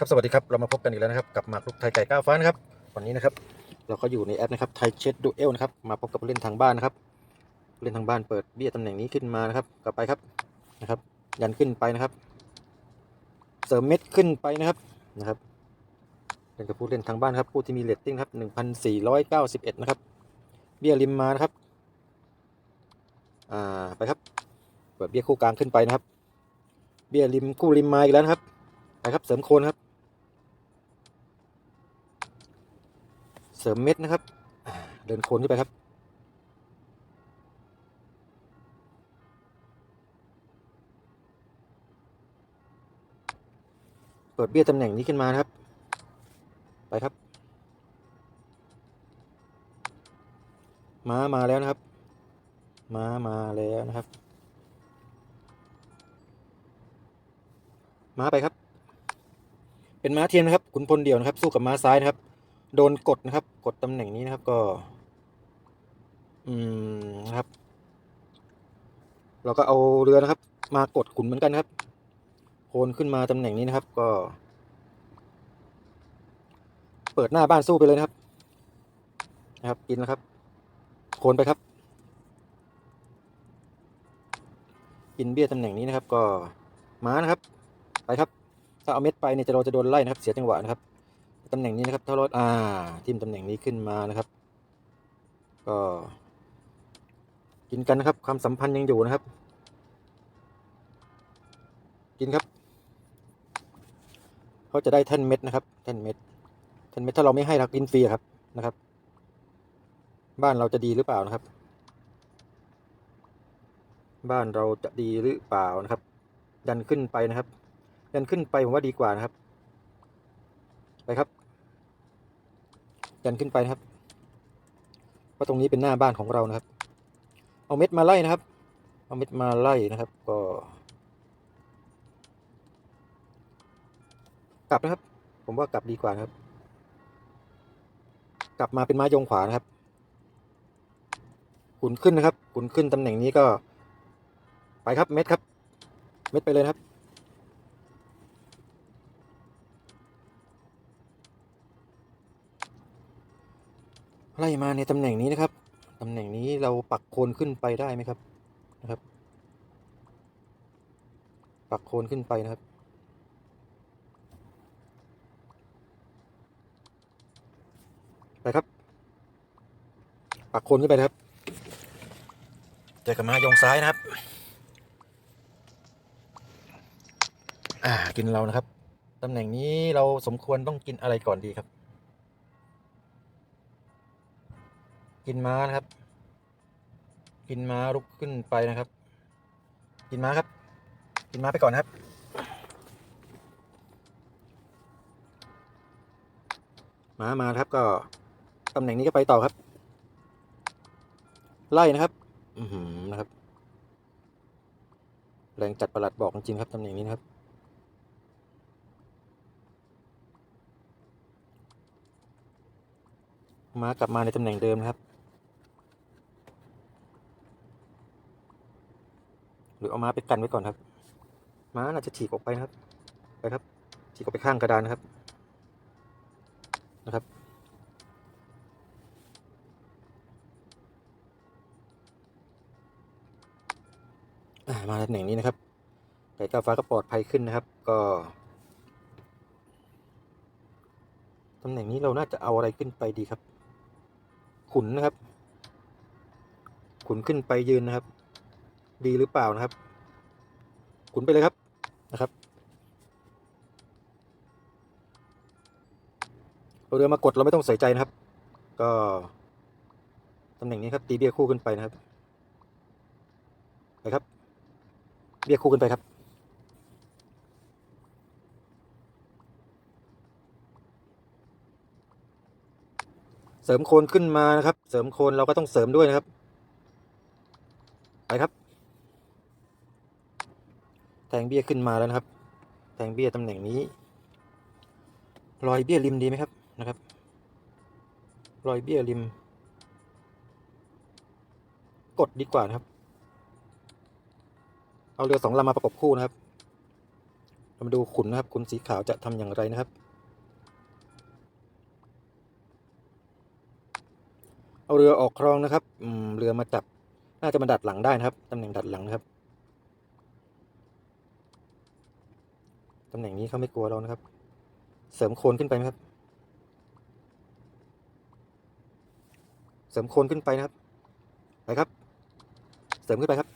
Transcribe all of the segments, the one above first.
ครับสวัสดีครับเรามาพบกันอีกแล้วนะครับกับหมากรุกไทยไก่ก้าวฟ้านะครับวันนี้นะครับ เราก็อยู่ในแอปนะครับไทยเช็ดดูเอลนะครับมาพบกับผู้เล่นทางบ้านนะครับผู้เล่นทางบ้านเปิดเบี้ยตำแหน่งนี้ขึ้นมานะครับ กลับไปครับนะครับ ยันขึ้นไปนะครับ เสริมเม็ดขึ้นไปนะครับนะครับเล่นกับผู้เล่นทางบ้านครับผู้ที่มีเรตติ้งครับ1,491นะครับเบี้ยริมมานะครับอ่าไปครับ เปิดเบี้ยคู่กลางขึ้นไปนะครับ เบี้ยริมคู่ริมมาอีกแล้วนะครับไปครับเสริมโคนครับ เสริมเม็ดนะครับ เดินโคนขึ้นไปครับเปิดเบี้ยตำแหน่งนี้ขึ้นมานะครับ ไปครับ ม้ามาแล้วนะครับ ม้ามาแล้วนะครับ ม้าไปครับ เป็นม้าเทียมนะครับขุนพลเดี่ยวนะครับ สู้กับม้าซ้ายนะครับ โดนกดนะครับ กดตำแหน่งนี้นะครับก็ อืมนะครับ เราก็เอาเรือนะครับ มากดขุนเหมือนกันครับโคนขึ้นมาตำแหน่งนี้นะครับ ก็ เปิดหน้าบ้านสู้ไปเลยนะครับ นะครับกินแล้วครับ โคนไปครับ กินเบี้ยตำแหน่งนี้นะครับ ก็ม้านะครับ ไปครับ ถ้าเอาเม็ดไปเนี่ยจะเราจะโดนไล่นะครับ เสียจังหวะนะครับ ตำแหน่งนี้นะครับ ถ้ารถอ่าทิมตำแหน่งนี้ขึ้นมานะครับ ก็ กินกันนะครับ ความสัมพันธ์ยังอยู่นะครับ กินครับเขาจะได้แท่นเม็ดนะครับแท่นเม็ดแท่นเม็ดถ้าเราไม่ให้เรากินฟรีครับนะครับ บ้านเราจะดีหรือเปล่านะครับ บ้านเราจะดีหรือเปล่านะครับ ดันขึ้นไปนะครับยันขึ้นไปผมว่าดีกว่านะครับ ครับ ยันขึ้นไปนะครับเพราตรงนี้เป็นหน้าบ้านของเรานะครับ เอาเม็ดมาไล่นะครับ เอาเม็ดมาไล่นะครับ ก็ กลับนะครับ ผมว่ากลับดีกว่านะครับ กลับมาเป็นไม้ยงขวานะครับขุนขึ้นนะครับขุนขึ้นตำแหน่งนี้ก็ ไปครับเม็ดครับ เม็ดไปเลยครับ ไล่มาในตำแหน่งนี้นะครับตำแหน่งนี้เราปักโคนขึ้นไปได้ไหมครับนะครับ ปักโคนขึ้นไปนะครับไปครับ ปักโคนขึ้นไปนะครับเจอกับมายงซ้ายนะครับ อ่ากินเรานะครับตำแหน่งนี้เราสมควรต้องกินอะไรก่อนดีครับ กินม้านะครับ กินม้าลุกขึ้นไปนะครับ กินม้าครับ กินม้าไปก่อนครับ ม้ามาครับก็ตำแหน่งนี้ก็ไปต่อครับ ไล่นะครับ อือหือนะครับ แรงจัดประหลัดบอกจริงครับตำแหน่งนี้นะครับม้ากลับมาในตำแหน่งเดิมนะครับ หรือเอาม้าไปกันไว้ก่อนครับ ม้าน่าจะฉีกออกไปนะครับ ไปครับ ฉีกออกไปข้างกระดานนะครับ นะครับ มาตำแหน่งนี้นะครับไก่ก้าฟ้าก็ปลอดภัยขึ้นนะครับ ก็ตำแหน่งนี้เราน่าจะเอาอะไรขึ้นไปดีครับ ขุนนะครับ ขุนขึ้นไปยืนนะครับ ดีหรือเปล่านะครับ ขุนไปเลยครับนะครับเอาเรือมากดเราไม่ต้องใส่ใจนะครับ ก็ตำแหน่งนี้ครับ ตีเบี้ยคู่ขึ้นไปนะครับไปครับ เบี้ยคู่ขึ้นไปครับเสริมโคนขึ้นมานะครับ เสริมโคนเราก็ต้องเสริมด้วยนะครับ ไปครับ แทงเบี้ยขึ้นมาแล้วนะครับ แทงเบี้ยตำแหน่งนี้รอยเบี้ยริมดีไหมครับนะครับรอยเบี้ยริม กดดีกว่านะครับ เอาเรือสองลำมาประกบคู่นะครับเรามาดูขุนนะครับขุนสีขาวจะทำอย่างไรนะครับ เอาเรือออกคลองนะครับเรือมาจับน่าจะมาดัดหลังได้นะครับตำแหน่งดัดหลังนะครับ ตำแหน่งนี้เขาไม่กลัวเรานะครับ เสริมโคนขึ้นไปไหมครับ เสริมโคนขึ้นไปนะครับ ไปครับ เสริมขึ้นไปครับ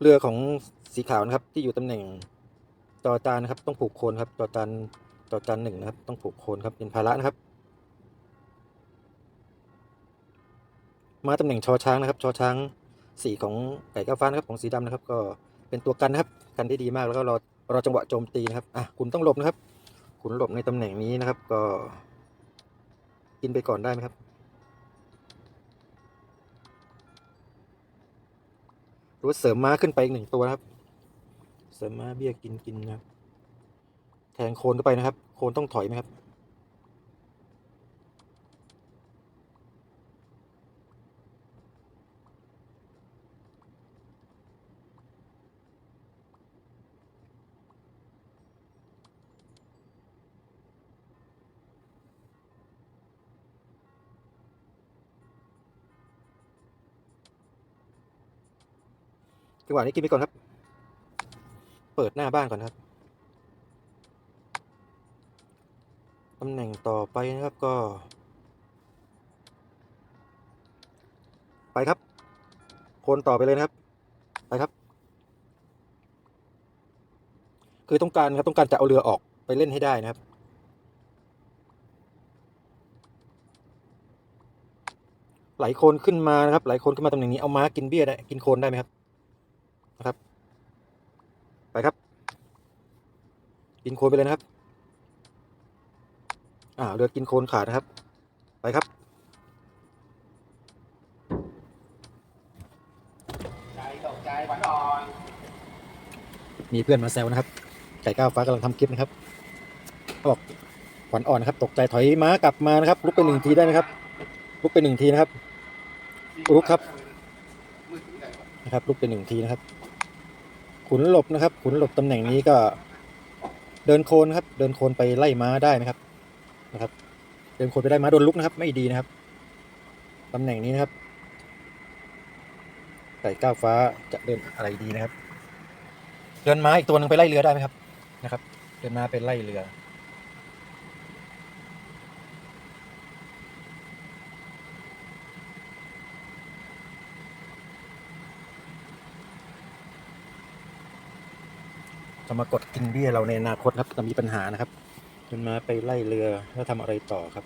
เรือของสีขาวนะครับ ที่อยู่ตำแหน่งจอจานนะครับ ต้องผูกโคนครับจอจานจอจานหนึ่งนะครับ ต้องผูกโคนครับเป็นภาระนะครับ มาตำแหน่งชอช้างนะครับ ชอช้าง สีของไก่ก้าฟ้านะครับของสีดำนะครับ ก็เป็นตัวกันนะครับกันได้ดีมากแล้วก็รอรอจังหวะโจมตีนะครับอะคุณต้องหลบนะครับ คุณหลบในตำแหน่งนี้นะครับ ก็กินไปก่อนได้ไหมครับรือว่าเสริมม้าขึ้นไปอีกหนึ่งตัวนะครับ เสริมม้าเบี้ยกินกินนะครับ แทงโคนเข้าไปนะครับ โคนต้องถอยไหมครับ จังหวะนี้กินไปก่อนครับ เปิดหน้าบ้านก่อนครับตำแหน่งต่อไปนะครับก็ ไปครับโคนต่อไปเลยนะครับ ไปครับ คือต้องการครับต้องการจะเอาเรือออกไปเล่นให้ได้นะครับ หลโคนขึ้นมานะครับ หลโคนขึ้นมาตำแหน่งนี้เอาม้ากินเบี้ยได้กินโคนได้ไหมครับ นะครับ ไปครับ กินโคนไปเลยนะครับ อ่าเรือกินโคนขาดนะครับ ไปครับใจตกใจหวานอ่อนมีเพื่อนมาแซวนะครับ ไก่ก้าวฟ้ากำลังทำคลิปนะครับเขาบอกขวัญอ่อนนะครับ ตกใจถอยม้ากลับมานะครับลุกไปหนึ่งทีได้ไหมครับลุกไปหนึ่งทีนะครับลุกครับมือถือไหนวะนะครับลุกไปหนึ่งทีนะครับ ขุนหลบนะครับ ขุนหลบตำแหน่งนี้ก็ เดินโคนครับ เดินโคนไปไล่ม้าได้ไหมครับนะครับ เดินโคนไปไล่ม้าโดนลุกนะครับ ไม่ดีนะครับตำแหน่งนี้นะครับไก่ก้าวฟ้าจะเดินอะไรดีนะครับ เดินม้าอีกตัวหนึ่งไปไล่เรือได้ไหมครับนะครับ เดินม้าไปไล่เรือ จะมากดกินเบี้ยเราในอนาคตครับจะมีปัญหานะครับเดินมาไปไล่เรือแล้วทำอะไรต่อครับ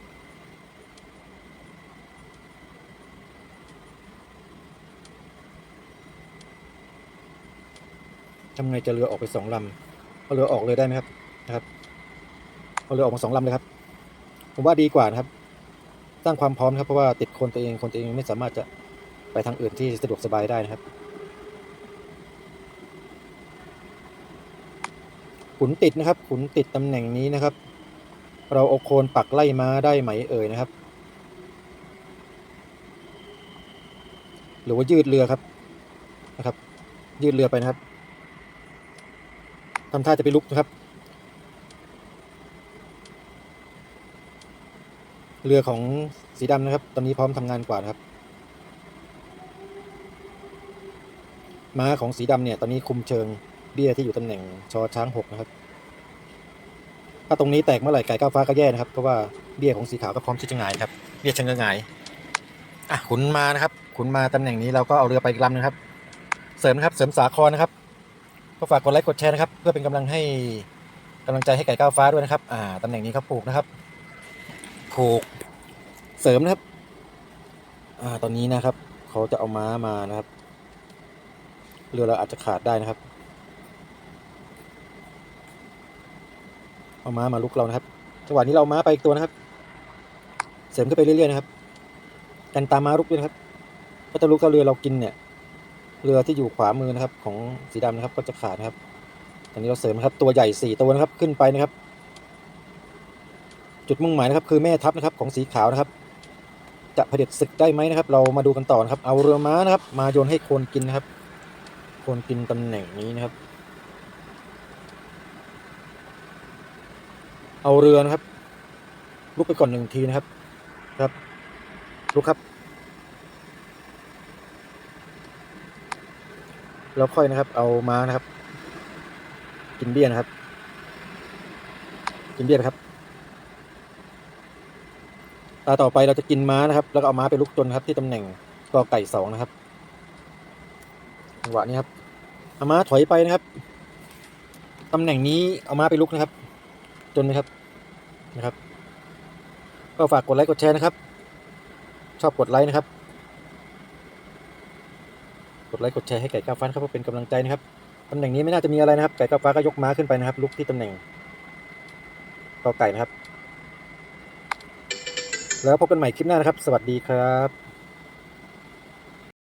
ทำไงจะเรือออกไปสองลำเอาเรือออกเลยได้ไหมครับนะครับเอาเรือออกมาสองลำเลยครับ ผมว่าดีกว่านะครับ สร้างความพร้อมครับเพราะว่าติดคนตัวเองคนตัวเองไม่สามารถจะไปทางอื่นที่สะดวกสบายได้นะครับ ขุนติดนะครับ ขุนติดตำแหน่งนี้นะครับ เราเอาโคนปักไล่ม้าได้ไหมเอ่ยนะครับ หรือว่ายืดเรือครับนะครับ ยืดเรือไปนะครับทำท่าจะไปลุกนะครับ เรือของสีดำนะครับ ตอนนี้พร้อมทำงานกว่านะครับ ม้าของสีดำเนี่ย ตอนนี้คุมเชิง เบี้ยที่อยู่ตำแหน่งชอช้างหกนะครับ ถ้าตรงนี้แตกเมื่อไหร่ไก่ก้าวฟ้าก็แย่นะครับ เพราะว่าเบี้ยของสีขาวก็พร้อมที่จะหงายครับ เบี้ยชะเงงหงายอะขุนมานะครับขุนมาตำแหน่งนี้เราก็เอาเรือไปอีกลำนะครับ เสริมนะครับเสริมสาครนะครับ ก็ฝากกดไลค์กดแชร์นะครับ เพื่อเป็นกำลังให้กำลังใจให้ไก่ก้าวฟ้าด้วยนะครับ อ่าตำแหน่งนี้ครับผูกนะครับผูกเสริมนะครับ อ่าตอนนี้นะครับ เขาจะเอาม้ามานะครับ เรือเราอาจจะขาดได้นะครับ เอาม้ามาลุกเรานะครับจังหวะนี้เราม้าไปอีกตัวนะครับ เสริมขึ้นไปเรื่อยๆนะครับกันตามม้าลุกด้วยนะครับถ้าจะลุกก็เรือเรากินเนี่ย เรือที่อยู่ขวามือนะครับ ของสีดำนะครับก็จะขาดนะครับตอนนี้เราเสริมนะครับ ตัวใหญ่สี่ตัวนะครับขึ้นไปนะครับ จุดมุ่งหมายนะครับ คือแม่ทัพนะครับ ของสีขาวนะครับ จะเผด็จศึกได้ไหมนะครับ เรามาดูกันต่อนะครับ เอาเรือม้านะครับ มาโยนให้โคนกินนะครับ โควรกินตำแหน่งนี้นะครับ เอาเรือนะครับลุกไปก่อนหนึ่งทีนะครับ ครับลุกครับ แล้วค่อยนะครับ เอาม้านะครับ กินเบี้ยนะครับ กินเบี้ยนะครับตาต่อไปเราจะกินม้านะครับ แล้วก็เอาม้าไปลุกจนครับ ที่ตำแหน่งกอไก่สองนะครับจังหวะนี้ครับเอาม้าถอยไปนะครับตำแหน่งนี้เอาม้าไปลุกนะครับ จนนะครับนะครับ ก็ฝากกดไลค์กดแชร์นะครับ ชอบกดไลค์นะครับ กดไลค์กดแชร์ให้ไก่ก้าวฟ้าครับเพื่อเป็นกำลังใจนะครับตำแหน่งนี้ไม่น่าจะมีอะไรนะครับไก่ก้าวฟ้าก็ยกม้าขึ้นไปนะครับ ลุกที่ตำแหน่งกอไก่นะครับ แล้วพบกันใหม่คลิปหน้านะครับ สวัสดีครับ